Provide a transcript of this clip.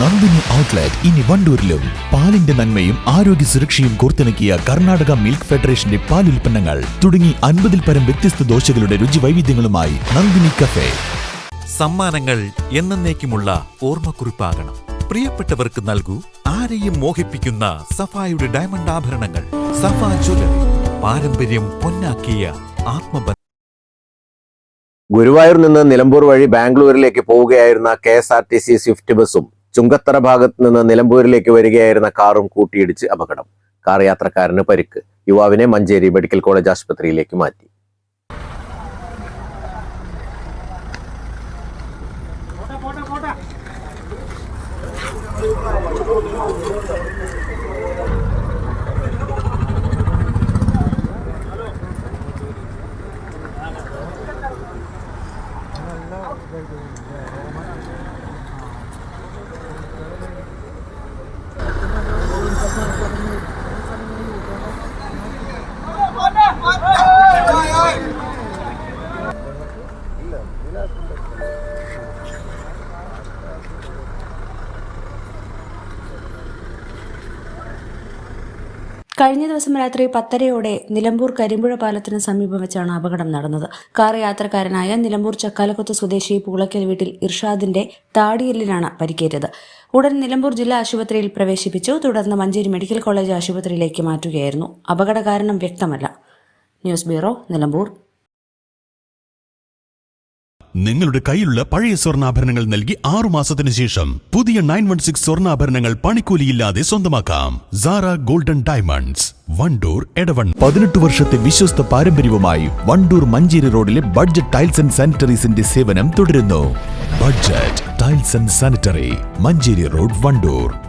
Nandini outlet ഇനി വണ്ടൂരിലും. പാലിന്റെ നന്മയും ആരോഗ്യ സുരക്ഷയും കോർത്തിണക്കിയ കർണാടക മിൽക്ക് ഫെഡറേഷന്റെ പാൽ ഉൽപ്പന്നങ്ങൾ തുടങ്ങി അൻപതിൽ പരം വ്യത്യസ്ത ദോശകളുടെ രുചി വൈവിധ്യങ്ങളുമായി നന്ദിനി കഫേ. സമ്മാനങ്ങൾ എന്നേക്കുമുള്ള ഓർമ്മക്കുറിപ്പാകണം. പ്രിയപ്പെട്ടവർക്ക് നൽകൂ ആരെയും മോഹിപ്പിക്കുന്ന സഫായുടെ ഡയമണ്ട് ആഭരണങ്ങൾ. സഫ ജ്വല്ലറി പാരമ്പര്യം പൊന്നാക്കിയ ആത്മബന്ധം ഗുരുവായൂർ നിന്ന് നിലമ്പൂർ വഴി ബാംഗ്ലൂരിലേക്ക് പോവുകയായിരുന്ന K S R T C swift ബസും ചുങ്കത്തറ ഭാഗത്ത് നിന്ന് നിലമ്പൂരിലേക്ക് വരികയായിരുന്ന കാറും കൂട്ടിയിടിച്ച് അപകടം. കാർ യാത്രക്കാരന് പരിക്ക്. യുവാവിനെ മഞ്ചേരി മെഡിക്കൽ കോളേജ് ആശുപത്രിയിലേക്ക് മാറ്റി. കഴിഞ്ഞ ദിവസം രാത്രി പത്തരയോടെ നിലമ്പൂർ കരിമ്പുഴ പാലത്തിന് സമീപം വെച്ചാണ് അപകടം നടന്നത്. കാർ യാത്രക്കാരനായ നിലമ്പൂർ ചക്കാലക്കുത്ത് സ്വദേശി പൂളക്കൽ വീട്ടിൽ ഇർഷാദിന്റെ താടിയെല്ലിനാണ് പരിക്കേറ്റത്. ഉടൻ നിലമ്പൂർ ജില്ലാ ആശുപത്രിയിൽ പ്രവേശിപ്പിച്ചു. തുടർന്ന് മഞ്ചേരി മെഡിക്കൽ കോളേജ് ആശുപത്രിയിലേക്ക് മാറ്റുകയായിരുന്നു. അപകട കാരണം വ്യക്തമല്ല. News bureau Nilambur. നിങ്ങളുടെ കയ്യിലുള്ള പഴയ സ്വർണാഭരണങ്ങൾ നൽകി ആറു മാസത്തിന് ശേഷം പുതിയ നയൻ വൺ സിക്സ് സ്വർണാഭരണങ്ങൾ പണിക്കൂലിയില്ലാതെ സ്വന്തമാക്കാം. സാറ ഗോൾഡൻ ഡയമണ്ട്സ് വണ്ടൂർ എടവൺ പതിനെട്ട് വർഷത്തെ വിശ്വസ്ത പാരമ്പര്യവുമായി വണ്ടൂർ മഞ്ചേരി റോഡിലെ ബഡ്ജറ്റ് ടൈൽസ് ആൻഡ് സാനിറ്ററീസിന്റെ സേവനം തുടരുന്നു. Budget tiles and sanitary Manjeri road Wandoor.